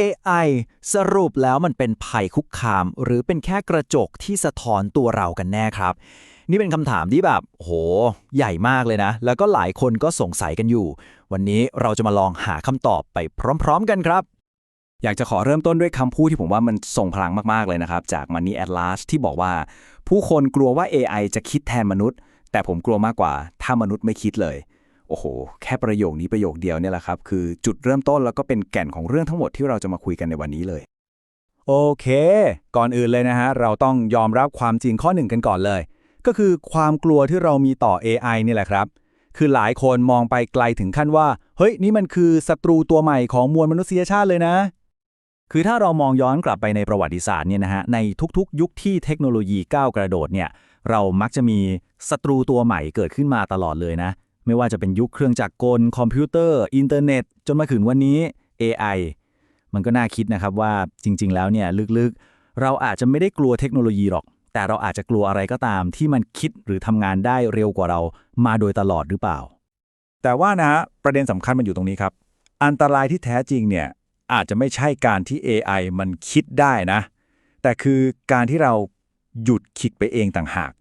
AI สรุปแล้วมันเป็นภัยคุกคาม หรือเป็นแค่กระจกที่สะท้อนตัวเรากันแน่ครับ นี่เป็นคำถามที่แบบโห ใหญ่มากเลยนะ แล้วก็หลายคนก็สงสัยกันอยู่ วันนี้เราจะมาลองหาคำตอบไปพร้อม ๆ กันครับ อยากจะขอเริ่มต้นด้วยคำพูดที่ผมว่ามันส่งพลังมาก ๆ เลยนะครับ จาก Money Atlas ที่บอกว่า ผู้คนกลัวว่า AI จะคิดแทนมนุษย์ แต่ผมกลัวมากกว่า ถ้ามนุษย์ไม่คิดเลย โอ้โห แค่ประโยคนี้ประโยคเดียวเนี่ยแหละครับ คือจุดเริ่มต้นแล้วก็เป็นแก่นของเรื่องทั้งหมดที่เราจะมาคุยกันในวันนี้เลย โอเค ก่อนอื่นเลยนะฮะ เราต้องยอมรับความจริงข้อหนึ่งกันก่อนเลย ก็คือความกลัวที่เรามีต่อ AI นี่แหละครับ คือหลายคนมองไปไกลถึงขั้นว่า เฮ้ย นี่มันคือศัตรูตัวใหม่ของมวลมนุษยชาติเลยนะ คือถ้าเรามองย้อนกลับไปในประวัติศาสตร์เนี่ยนะฮะ ในทุกๆ ยุคที่เทคโนโลยีก้าวกระโดดเนี่ย เรามักจะมีศัตรูตัวใหม่เกิดขึ้นมาตลอดเลยนะ ไม่ว่าจะเป็นยุคเครื่องจักรกล คอมพิวเตอร์ อินเทอร์เน็ต จนมาถึงวันนี้ AI มันก็น่าคิดนะครับว่าจริง ๆ แล้วเนี่ยลึกๆ เราอาจจะไม่ได้กลัวเทคโนโลยีหรอก แต่เราอาจจะกลัวอะไรก็ตาม ที่มันคิดหรือทำงานได้เร็วกว่าเรามาโดยตลอดหรือเปล่า แต่ว่านะฮะประเด็นสำคัญมันอยู่ตรงนี้ครับ อันตรายที่แท้จริงเนี่ยอาจจะไม่ใช่การที่ AI มันคิดได้นะ แต่คือการที่เราหยุดคิดไปเองต่างหาก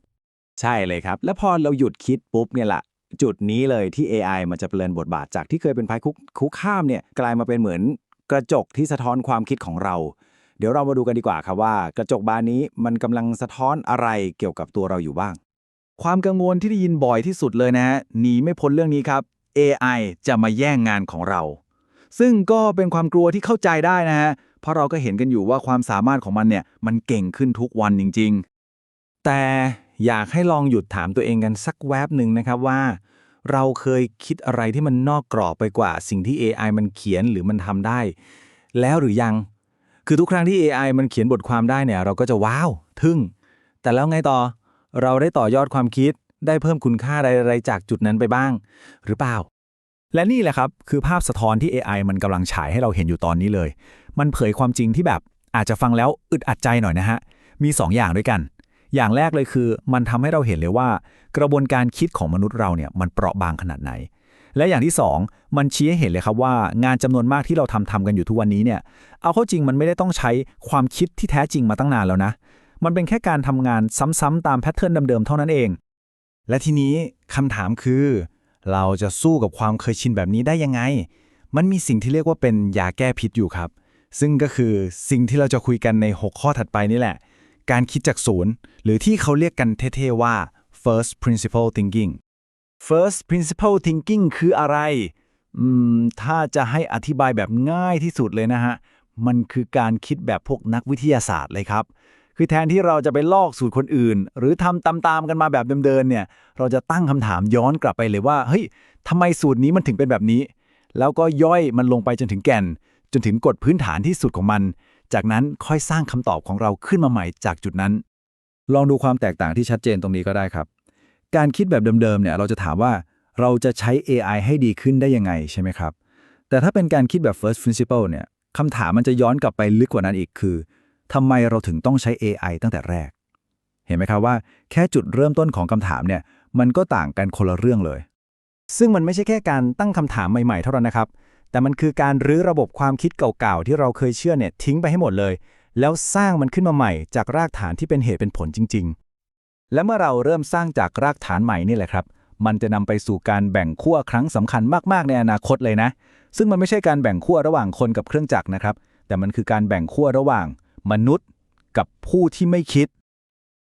ใช่เลยครับ แล้วพอเราหยุดคิดปุ๊บเนี่ยแหละ จุดนี้เลยที่ AI มันจะเปลี่ยนบทบาทจากที่เคยเป็นภัยคุกคุกข้ามเนี่ยกลายมาเป็นเหมือนกระจกที่สะท้อนความคิดของเรา เดี๋ยวเรามาดูกันดีกว่าครับว่า กระจกบานนี้มันกำลังสะท้อนอะไรเกี่ยวกับตัวเราอยู่บ้าง ความกังวลที่ได้ยินบ่อยที่สุดเลยนะฮะหนีไม่พ้นเรื่องนี้ครับ AI จะมาแย่งงานของเรา ซึ่งก็เป็นความกลัวที่เข้าใจได้นะฮะเพราะเราก็เห็นกันอยู่ว่าความสามารถของมันเนี่ยมันเก่งขึ้นทุกวันจริง ๆ แต่ อยากให้ลองหยุดถามตัวเองกันสักแวบหนึ่งนะครับว่า เราเคยคิดอะไรที่มันนอกกรอบไปกว่าสิ่งที่ AI มันเขียนหรือมันทำได้ แล้วหรือยัง คือทุกครั้งที่ AI มันเขียนบทความได้เนี่ย เราก็จะว้าว ทึ่ง แต่แล้วไงต่อเราได้ต่อยอดความคิดได้เพิ่มคุณค่าอะไรๆจากจุดนั้นไปบ้าง หรือเปล่า และนี่แหละครับ คือภาพสะท้อนที่ AI มันกำลังฉายให้เราเห็นอยู่ตอนนี้เลย มันเผยความจริงที่แบบอาจจะฟังแล้วอึดอัดใจหน่อยนะฮะมี2อย่างด้วยกัน อย่างแรกเลยคือ มันทำให้เราเห็นเลยว่า กระบวนการคิดของมนุษย์เราเนี่ยมันเปราะบางขนาดไหน และอย่างที่ 2 มันชี้ให้เห็นเลยครับว่างานจำนวนมากที่เราทำทำกันอยู่ทุกวันนี้เนี่ยเอาเข้าจริงมันไม่ได้ต้องใช้ความคิดที่แท้จริงมาตั้งนานแล้วนะ มันเป็นแค่การทำงานซ้ำๆตามแพทเทิร์นเดิมๆเท่านั้นเอง และทีนี้คำถามคือ เราจะสู้กับความเคยชินแบบนี้ได้ยังไง มันมีสิ่งที่เรียกว่าเป็นยาแก้พิษอยู่ครับซึ่งก็คือสิ่งที่เราจะคุยกันใน 6 ข้อถัดไปนี่แหละ การคิดจากศูนย์ หรือที่เขาเรียกกันเท่ๆว่า first principle thinking first principle thinking คืออะไรอืมถ้าจะให้อธิบายแบบง่ายที่สุดเลยนะฮะ มันคือการคิดแบบพวกนักวิทยาศาสตร์เลยครับ คือแทนที่เราจะไปลอกสูตรคนอื่น หรือทำตามๆกันมาแบบเดิมๆเนี่ย เราจะตั้งคำถามย้อนกลับไปเลยว่า เฮ้ยทำไมสูตรนี้มันถึงเป็นแบบนี้ แล้วก็ย่อยมันลงไปจนถึงแก่น จนถึงกฎพื้นฐานที่สุดของมัน จากนั้นค่อยสร้างคำตอบของเราขึ้นมาใหม่จากจุดนั้น ลองดูความแตกต่างที่ชัดเจนตรงนี้ก็ได้ครับ การคิดแบบเดิมๆเนี่ยเราจะถามว่าเราจะใช้ AI ให้ดีขึ้นได้ยังไงใช่ไหมครับ แต่ถ้าเป็นการคิดแบบ first principle เนี่ยคำถามมันจะย้อนกลับไปลึกกว่านั้นอีกคือทำไมเราถึงต้องใช้ AI ตั้งแต่แรก เห็นไหมครับว่าแค่จุดเริ่มต้นของคำถามเนี่ยมันก็ต่างกันคนละเรื่องเลย ซึ่งมันไม่ใช่แค่การตั้งคำถามใหม่ๆ เท่านั้นนะครับ แต่มันคือการรื้อระบบความคิดเก่าๆ ที่เราเคยเชื่อเนี่ยทิ้งไปให้หมดเลย แล้วสร้างมันขึ้นมาใหม่จากรากฐานที่เป็นเหตุเป็นผลจริง ๆ และเมื่อเราเริ่มสร้างจากรากฐานใหม่นี่แหละครับ มันจะนำไปสู่การแบ่งขั้วครั้งสำคัญมากๆในอนาคตเลยนะ ซึ่งมันไม่ใช่การแบ่งขั้วระหว่างคนกับเครื่องจักรนะครับ แต่มันคือการแบ่งขั้วระหว่างมนุษย์กับผู้ที่ไม่คิด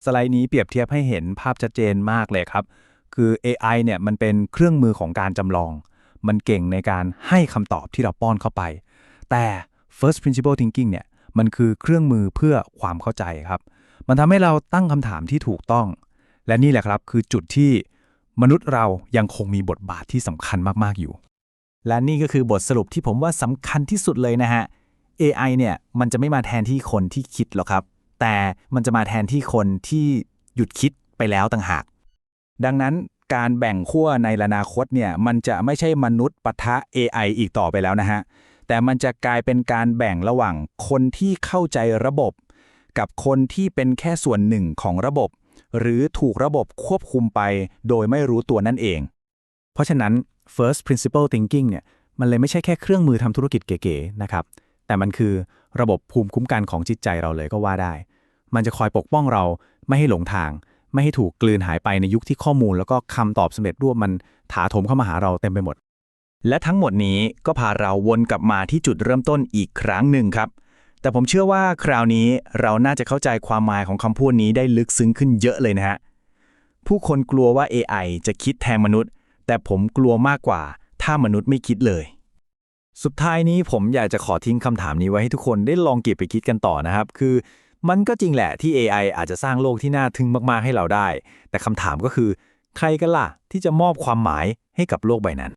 สไลด์นี้เปรียบเทียบให้เห็นภาพชัดเจนมากเลยครับ คือ AI เนี่ยมันเป็นเครื่องมือของการจำลอง มันเก่งในการให้คำตอบที่เราป้อนเข้าไป แต่ first principle thinking เนี่ย มันคือเครื่องมือเพื่อความเข้าใจครับ มันทำให้เราตั้งคำถามที่ถูกต้อง และนี่แหละครับคือจุดที่มนุษย์เรายังคงมีบทบาทที่สำคัญมากๆอยู่ และนี่ก็คือบทสรุปที่ผมว่าสำคัญที่สุดเลยนะฮะ AI เนี่ยมันจะไม่มาแทนที่คนที่คิดหรอกครับ แต่มันจะมาแทนที่คนที่หยุดคิดไปแล้วต่างหาก ดังนั้นการแบ่งขั้วในอนาคตเนี่ยมันจะไม่ใช่มนุษย์ปะทะ AI อีกต่อไปแล้วนะฮะ แต่มันจะกลายเป็นการแบ่งระหว่างคนที่เข้าใจระบบ กับคนที่เป็นแค่ส่วนหนึ่งของระบบ หรือถูกระบบควบคุมไปโดยไม่รู้ตัวนั่นเอง เพราะฉะนั้น first principle thinking เนี่ยมันเลยไม่ใช่แค่เครื่องมือทำธุรกิจเก๋ๆนะครับ แต่มันคือระบบภูมิคุ้มกันของจิตใจเราเลยก็ว่าได้ มันจะคอยปกป้องเราไม่ให้หลงทาง ไม่ให้ถูกกลืนหายไปในยุคที่ข้อมูล แล้วก็คำตอบสำเร็จรูปมันถาโถมเข้ามาหาเราเต็มไปหมด และทั้งหมดนี้ก็พาเราวนกลับมาที่จุดเริ่มต้นอีกครั้งหนึ่งครับ แต่ผมเชื่อว่าคราวนี้เราน่าจะเข้าใจความหมายของคำพูดนี้ได้ลึกซึ้งขึ้นเยอะเลยนะฮะ ผู้คนกลัวว่า AI จะคิดแทนมนุษย์ แต่ผมกลัวมากกว่า ถ้ามนุษย์ไม่คิดเลย สุดท้ายนี้ผมอยากจะขอทิ้งคำถามนี้ไว้ให้ทุกคนได้ลองเก็บไปคิดกันต่อนะครับ คือมันก็จริงแหละที่ AI อาจจะสร้างโลกที่น่าทึ่งมากๆให้เราได้ แต่คำถามก็คือ ใครกันล่ะที่จะมอบความหมายให้กับโลกใบนั้น